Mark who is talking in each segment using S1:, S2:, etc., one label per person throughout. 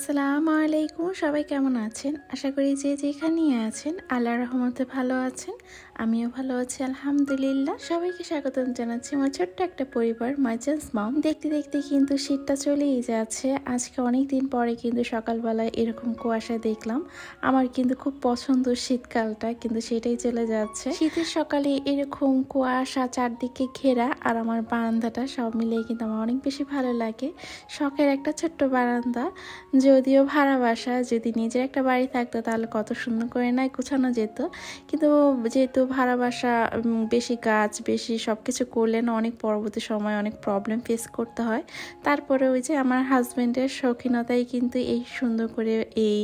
S1: আসসালামু আলাইকুম সবাই কেমন আছেন? আশা করি যে যেখানেই আছেন আল্লাহ রহমতে ভালো আছেন। আমিও ভালো আছি, আলহামদুলিল্লাহ। সবাইকে স্বাগতম জানাচ্ছি আমার ছোট্ট একটা পরিবার মাইচেন্স মম দেখতে দেখতে কিন্তু শীতটা চলেই যাচ্ছে। আজকে অনেক দিন পরে কিন্তু সকালবেলায় এরকম কুয়াশা দেখলাম। আমার কিন্তু খুব পছন্দ শীতকালটা, কিন্তু সেটাই চলে যাচ্ছে। শীতের সকালে এরকম কুয়াশা চারদিকে ঘেরা আর আমার বারান্দাটা সব মিলিয়ে কিন্তু আমার অনেক বেশি ভালো লাগে। শখের একটা ছোট্ট বারান্দা। যদিও ভাড়া বাসা, যদি নিজের একটা বাড়ি থাকতো তাহলে কত সুন্দর করে নাই গুছানো যেত। কিন্তু যেহেতু ভাড়া বাসা বেশি গাছ বেশি সব কিছু করলে না অনেক পরবর্তী সময় অনেক প্রবলেম ফেস করতে হয়। তারপরে ওই যে আমার হাজব্যান্ডের শৌখিনতাই কিন্তু এই সুন্দর করে এই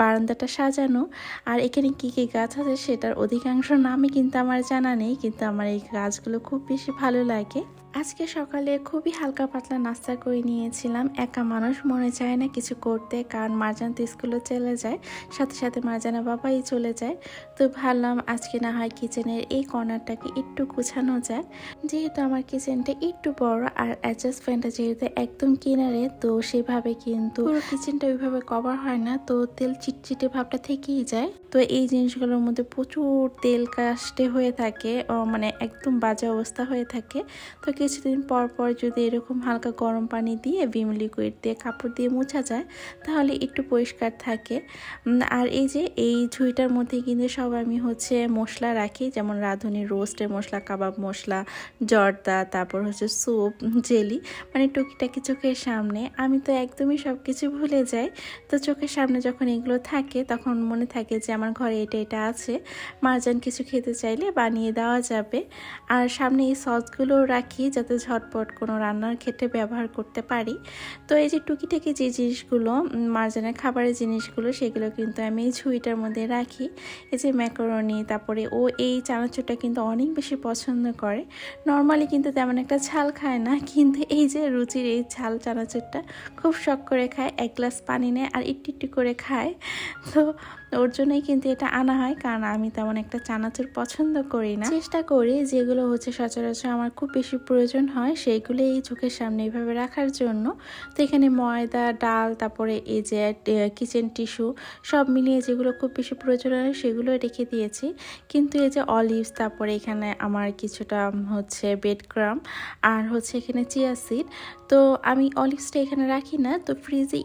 S1: বারান্দাটা সাজানো। আর এখানে কি কি গাছ আছে সেটার অধিকাংশ নামই কিন্তু আমার জানা নেই, কিন্তু আমার এই গাছগুলো খুব বেশি ভালো লাগে। আজকে সকালে খুবই হালকা পাতলা নাস্তা করে নিয়েছিলাম। একা মানুষ, মনে চায় না কিছু করতে, কারণ মার্জান তো স্কুলে চলে যায়, সাথে সাথে মার্জানা বাবাই চলে যায়। তো ভাবলাম আজকে না হয় কিচেনের এই কর্নারটাকে একটু গুছানো যায় যেহেতু আমার কিচেনটা একটু বড় আর অ্যাডজাস্টমেন্টটা যেহেতু একদম কিনারে, তো সেভাবে কিন্তু পুরো কিচেনটা ওইভাবে কভার হয় না, তো তেল চিটচিটে ভাবটা থেকেই যায়। তো এই জিনিসগুলোর মধ্যে প্রচুর তেল কাস্টে হয়ে থাকে মানে একদম বাজে অবস্থা হয়ে থাকে। তো কিছুদিন পর পর যদি এরকম হালকা গরম পানি দিয়ে ভিম লিকুইড দিয়ে কাপড় দিয়ে মোছা যায়, তাহলে একটু পরিষ্কার থাকে। আর এই যে এই ঝুড়িটার মধ্যে কিন্তু সব আমি হচ্ছে মশলা রাখি, যেমন রাঁধুনি রোস্টের মশলা, কাবাব মশলা, জর্দা, তারপর হচ্ছে স্যুপ জেলি মানে টুকিটাকি চোখের সামনে। আমি তো একদমই সব কিছু ভুলে যাই। তো চোখের সামনে যখন এগুলো থাকে, তখন মনে থাকে যে আমার ঘরে এটা এটা আছে। মারজান কিছু খেতে চাইলে বানিয়ে দেওয়া যাবে। আর সামনে এই সসগুলো রাখি যাতে ঝটপট কোনো রান্নার ক্ষেত্রে ব্যবহার করতে পারি। তো এই যে টুকিটাকি যে জিনিসগুলো মারজানের খাবারের জিনিসগুলো, সেগুলো কিন্তু আমি এই ঝুড়িটার মধ্যে রাখি। এই যে ম্যাকারনি, তারপরে ও এই চানাচুরটা কিন্তু অনেক বেশি পছন্দ করে। নর্মালি কিন্তু তেমন একটা ছাল খায় না, কিন্তু এই যে রুচির এই ছাল চানাচুরটা খুব শখ করে খায়, এক গ্লাস পানি নেয় আর একটু একটু করে খায়। তো ওর জন্যই কিন্তু এটা আনা হয়, কারণ আমি তেমন একটা চানাচুর পছন্দ করি না। চেষ্টা করি যেগুলো হচ্ছে সচরাচর আমার খুব বেশি প্রয়োজন হয়, সেইগুলো এই চোখের সামনে এইভাবে রাখার জন্য। তো এখানে ময়দা, ডাল, তারপরে এই যে কিচেন টিস্যু সব মিলিয়ে যেগুলো খুব বেশি প্রয়োজন হয় সেগুলো রেখে দিয়েছি। কিন্তু এই যে অলিভস তারপরে এখানে আমার কিছুটা হচ্ছে বেড ক্রাম আর হচ্ছে এখানে চিয়া সিড তো আমি অলিভসটা এখানে রাখি না, তো ফ্রিজে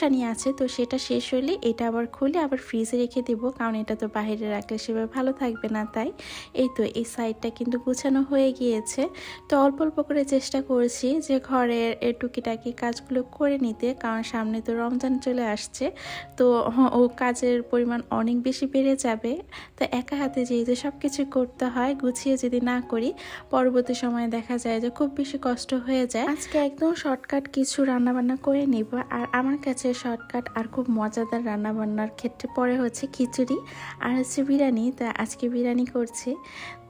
S1: সানি আছে, তো সেটা শেষ হলে এটা আবার খুলে আবার ফ্রিজে রেখে দেবো, কারণ এটা তো বাইরে রাখলে সেভাবে ভালো থাকবে না তাই। এই তো, এই সাইডটা কিন্তু গুছানো হয়ে গিয়েছে। তো অল্প অল্প করে চেষ্টা করছি যে ঘরের টুকিটাকি কাজগুলো করে নিতে, কারণ সামনে তো রমজান চলে আসছে। তো ও কাজের পরিমাণ অনেক বেশি বেড়ে যাবে। তো একা হাতে যেহেতু সব কিছু করতে হয়, গুছিয়ে যদি না করি, পরবর্তী সময়ে দেখা যায় যে খুব বেশি কষ্ট হয়ে যায়। আজকে একদম শর্টকাট কিছু রান্নাবান্না করে নিব, আর আমার কাছে শর্টকাট আর খুব মজাদার রান্নাবান্নার ক্ষেত্রে পরে হচ্ছে খিচুড়ি আর হচ্ছে বিরিয়ানি। তা আজকে বিরিয়ানি করছি।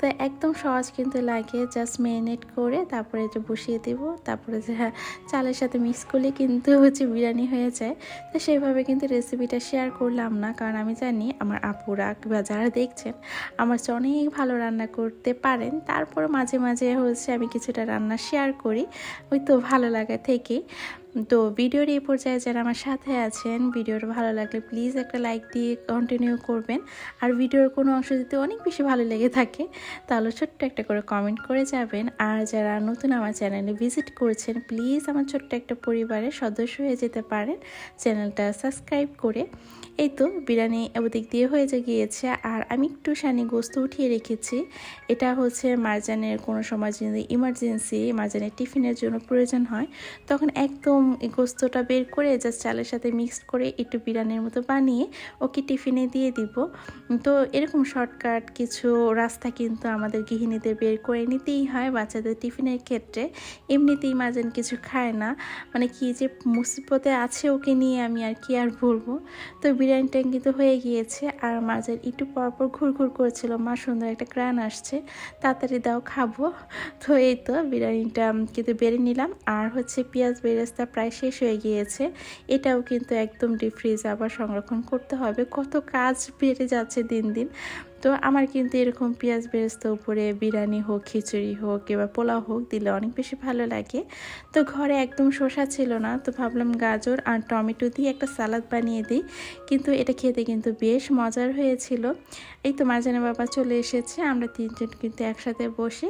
S1: তো একদম সহজ কিন্তু লাগে। জাস্ট মেরিনেট করে তারপরে যে বসিয়ে দেব। তারপরে যে হ্যাঁ, চালের সাথে মিক্স করলে কিন্তু হচ্ছে বিরিয়ানি হয়ে যায়। তো সেইভাবে কিন্তু রেসিপিটা শেয়ার করলাম না। কারণ আমি জানি আমার আপুরা বা যারা দেখছেন আমার চেয়ে অনেক ভালো রান্না করতে পারেন। তারপর মাঝে মাঝে হচ্ছে আমি কিছুটা রান্না শেয়ার করি। ওই তো ভালো লাগা থেকেই। তো ভিডিওর এই পর্যায়ে যারা আমার সাথে আছেন ভিডিওর ভালো লাগলে প্লিজ একটা লাইক দিয়ে কন্টিনিউ করবেন। আর ভিডিওর কোনো অংশ যদি অনেক বেশি ভালো লেগে থাকে, তাহলে ছোট্ট একটা করে কমেন্ট করে যাবেন। আর যারা নতুন আমার চ্যানেলে ভিজিট করছেন প্লিজ আমার ছোট্ট একটা পরিবারের সদস্য হয়ে যেতে পারেন চ্যানেলটা সাবস্ক্রাইব করে। এই তো বিরিয়ানি ওদিক দিয়ে হয়ে গিয়েছে। আর আমি একটু সানি গোস্ত উঠিয়ে রেখেছি। এটা হচ্ছে মার্জানের কোনো সময় যদি ইমার্জেন্সি মার্জানের টিফিনের জন্য প্রয়োজন হয়, তখন একদম গোস্তটা বের করে জাস্ট চালের সাথে মিক্সড করে একটু বিরিয়ানির মতো বানিয়ে ওকে টিফিনে দিয়ে দিব। তো এরকম শর্টকাট কিছু রাস্তা কিন্তু আমাদের গৃহিণীদের বের করে নিতেই হয় বাচ্চাদের টিফিনের ক্ষেত্রে। এমনিতেই মাঝেন কিছু খায় না। মানে কি যে মুসিবতে আছে ওকে নিয়ে আমি আর কি আর বলব। তো বিরিয়ানিটা কিন্তু হয়ে গিয়েছে আর মাঝের একটু পরপর ঘুরঘুর করছিল, মা, সুন্দর একটা ক্রান আসছে, তাড়াতাড়ি দাও, খাব। তো এই তো বিরিয়ানিটা কিন্তু বেড়ে নিলাম। আর হচ্ছে পেঁয়াজ বেরেস্তা প্রায় শেষ হয়ে গিয়েছে। এটাও কিন্তু একদম ডিপ ফ্রিজে আবার সংরক্ষণ করতে হবে। কত কাজ বেড়ে যাচ্ছে দিন দিন। তো আমার কিন্তু এরকম পেঁয়াজ বেরেস্তা উপরে বিরিয়ানি হোক, খিচুড়ি হোক কিংবা পোলাও হোক দিলে অনেক বেশি ভালো লাগে। তো ঘরে একদম শসা ছিল না, তো ভাবলাম গাজর আর টমেটো দিয়ে একটা সালাদ বানিয়ে দিই। কিন্তু এটা খেতে কিন্তু বেশ মজার হয়েছিল। এই তো মার্জানা বাবা চলে এসেছে, আমরা তিনজন কিন্তু একসাথে বসে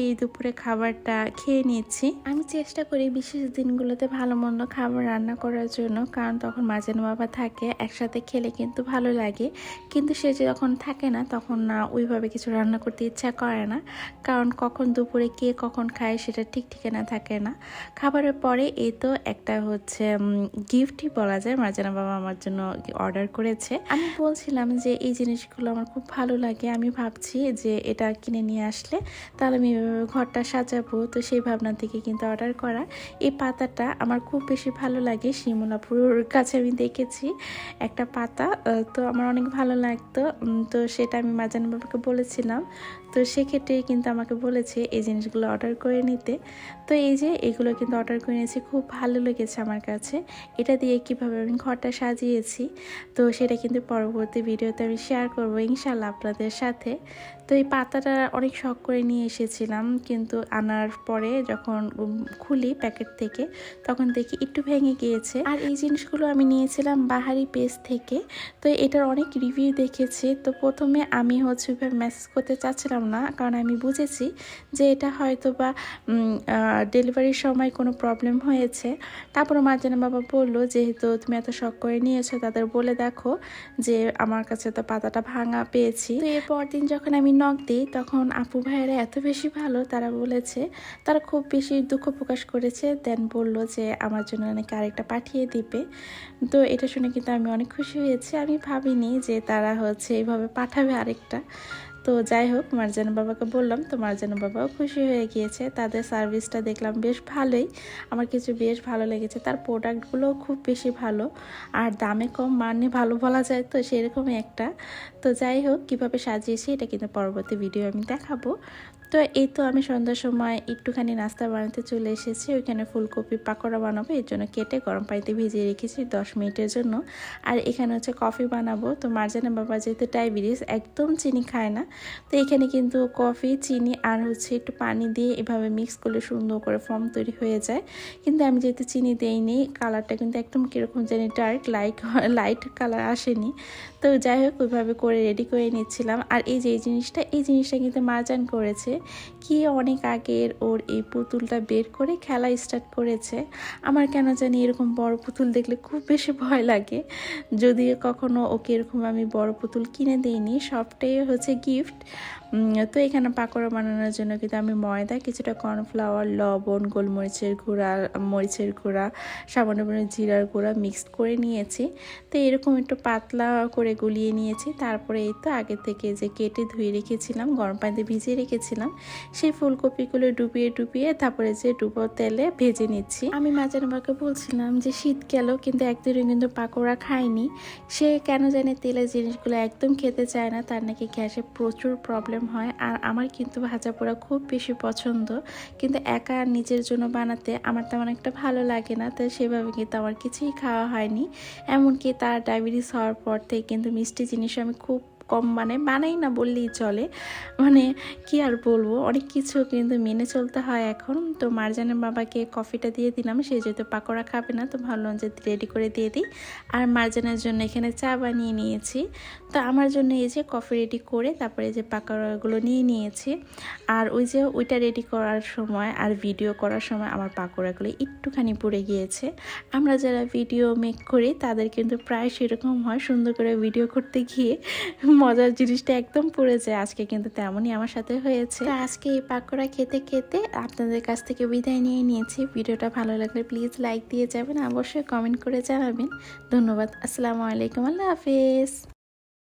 S1: এই দুপুরে খাবারটা খেয়ে নিচ্ছি। আমি চেষ্টা করি বিশেষ দিনগুলোতে ভালো মন্দ খাবার রান্না করার জন্য, কারণ তখন মার্জানা বাবা থাকে, একসাথে খেলে কিন্তু ভালো লাগে। কিন্তু সে যখন থাকে না তখন ওইভাবে কিছু রান্না করতে ইচ্ছা করে না। কারণ কখন দুপুরে কে কখন খায় সেটা ঠিক ঠিকানা থাকে না। খাবারের পরে এই তো একটা হচ্ছে গিফটই বলা যায়। মার্জানা বাবা আমার জন্য অর্ডার করেছে। আমি বলছিলাম যে এই জিনিসগুলো আমার খুব ভালো লাগে। আমি ভাবছি যে এটা কিনে নিয়ে আসলে তাহলে আমি ঘরটা সাজাবো। তো সেই ভাবনা থেকে কিন্তু অর্ডার করা। এই পাতাটা আমার খুব বেশি ভালো লাগে। শিমলাপুর কাছে আমি দেখেছি একটা পাতা। তো আমার অনেক ভালো লাগতো। তো সেটা আমি মাজান বাবাকে বলেছিলাম তো সেক্ষেত্রে কিন্তু আমাকে বলেছে এই জিনিসগুলো অর্ডার করে নিতে। তো এই যে এগুলো কিন্তু অর্ডার করে নিয়েছি, খুব ভালো লেগেছে আমার কাছে। এটা দিয়ে কীভাবে আমি ঘরটা সাজিয়েছি, তো সেটা কিন্তু পরবর্তী ভিডিওতে আমি শেয়ার করব ইনশাল্লাহ আপনাদের সাথে। তো এই পাতাটা অনেক শখ করে নিয়ে এসেছিলাম, কিন্তু আনার পরে যখন খুলি প্যাকেট থেকে, তখন দেখি একটু ভেঙে গিয়েছে। আর এই জিনিসগুলো আমি নিয়েছিলাম বাহারি পেজ থেকে, তো এটার অনেক রিভিউ দেখেছি। তো প্রথমে আমি হচ্ছে মেসেজ করতে চাচ্ছিলাম না। কারণ আমি বুঝেছি যে এটা হয়তো বা ডেলিভারির সময় কোনো প্রবলেম হয়েছে। তারপর মার্জানা বাবা বলল, যেহেতু তুমি এত শখ করে নিয়েছো, তাদের বলে দেখো যে আমার কাছে তো পাতাটা ভাঙা পেয়েছি। তো এরপর দিন যখন আমি নখ দিই, তখন আপু ভাইয়েরা এত বেশি ভালো, তারা বলেছে, তারা খুব বেশি দুঃখ প্রকাশ করেছে। দেন বলল যে, আমার জন্য নাকি আরেকটা পাঠিয়ে দিবে। তো এটা শুনে কিন্তু আমি অনেক খুশি হয়েছি। আমি ভাবিনি যে তারা হচ্ছে এইভাবে পাঠাবে আরেকটা। তো যাই হোক, মার্জেন বাবাকে বললাম, তো মার্জেন বাবাও খুশি হয়ে গিয়েছে। তাদের সার্ভিসটা দেখলাম বেশ ভালোই। আমার কিছু বেশ ভালো লেগেছে। তার প্রোডাক্টগুলোও খুব বেশি ভালো। আর দামে কম মানে ভালো বলা যায় তো, সেরকমই একটা। তো যাই হোক, কীভাবে সাজিয়েছি, এটা কিন্তু পরবর্তী ভিডিও আমি দেখাবো। তো এই তো আমি সন্ধ্যার সময় একটুখানি নাস্তা বানাতে চলে এসেছি। ওইখানে ফুলকপি পাকোড়া বানাবো, এর জন্য কেটে গরম পানিতে ভিজিয়ে রেখেছি দশ মিনিটের জন্য। আর এখানে হচ্ছে কফি বানাবো। তো মার্জানা বাবা যেহেতু ডায়াবেটিস, একদম চিনি খায় না। তো এখানে কিন্তু কফি, চিনি আর হচ্ছে একটু পানি দিয়ে এভাবে মিক্স করলে সুন্দর করে ফর্ম তৈরি হয়ে যায়। কিন্তু আমি যেহেতু চিনি দেইনি, কালারটা কিন্তু একদম কীরকম জানি ডার্ক লাইট লাইট কালার আসেনি। তো যাই হোক, ওইভাবে করে রেডি করে নিচ্ছিলাম। আর এই যে এই জিনিসটা এই জিনিসটা কিন্তু মার্জান করেছে। কি অনেক আগের ওর এই পুতুলটা বের করে খেলা স্টার্ট করেছে। আমার কেন জানি এরকম বড় পুতুল দেখলে খুব বেশি ভয় লাগে। যদি কখনো ওকে এরকম আমি বড় পুতুল কিনে দিইনি, সবটাই হচ্ছে গিফট তো এখানে পাকোড়া বানানোর জন্য কিন্তু আমি ময়দা, কিছুটা কর্নফ্লাওয়ার লবণ, গোলমরিচের গুঁড়া, মরিচের গুঁড়া, সামান্য পরিমাণে জিরার গুঁড়া মিক্সড করে নিয়েছি। তো এরকম একটু পাতলা করে গুলিয়ে নিয়েছি। তারপরে এই তো আগে থেকে যে কেটে ধুয়ে রেখেছিলাম, গরম পানিতে ভিজিয়ে রেখেছিলাম। সেই ফুলকপিগুলো ডুবিয়ে ডুবিয়ে তারপরে যে ডুবো তেলে ভেজে নিচ্ছি। আমি মাকে বলছিলাম যে, শীত গেল, কিন্তু একদিনও কিন্তু পাকোড়া খায়নি সে কেন জানে তেলের জিনিসগুলো একদম খেতে চায় না, তার নাকি গ্যাসে প্রচুর প্রবলেম হয়। আর আমার কিন্তু ভাজা পোড়া খুব বেশি পছন্দ। কিন্তু একা নিজের জন্য বানাতে আমার তেমন একটা ভালো লাগে না, তাই সেভাবে কিন্তু আমার কিছুই খাওয়া হয়নি। এমনকি তার ডায়াবেটিস হওয়ার পর থেকে কিন্তু মিষ্টি জিনিস আমি খুব কম মানে বানাই না বললেই চলে। মানে কি আর বলব? অনেক কিছু কিন্তু মেনে চলতে হয় এখন। তো মারজানের বাবাকে কফিটা দিয়ে দিলাম। সে যেহেতু পাকোড়া খাবে না, তো ভাবলাম যে রেডি করে দিয়ে দিই। আর মারজানের জন্য এখানে চা বানিয়ে নিয়েছি। তো আমার জন্য এই যে কফি রেডি করে তারপরে যে পাকোড়াগুলো নিয়ে নিয়েছি। আর ওই যে ওইটা রেডি করার সময় আর ভিডিও করার সময় আমার পাকোড়াগুলো একটুখানি পড়ে গিয়েছে। আমরা যারা ভিডিও মেক করি তাদের কিন্তু প্রায় সেরকম হয়। সুন্দর করে ভিডিও করতে গিয়ে মজার জিনিসটা একদম পড়েছে আজকে কিন্তু তেমনই আমার সাথে হয়েছে। আজকে এই পাকোড়া খেতে খেতে আপনাদের কাছ থেকে বিদায় নিয়ে নিয়েছি। ভিডিওটা ভালো লাগলে প্লিজ লাইক দিয়ে যাবেন, অবশ্যই কমেন্ট করে জানাবেন। ধন্যবাদ। আসসালামু আলাইকুম। আল্লাহ হাফিজ।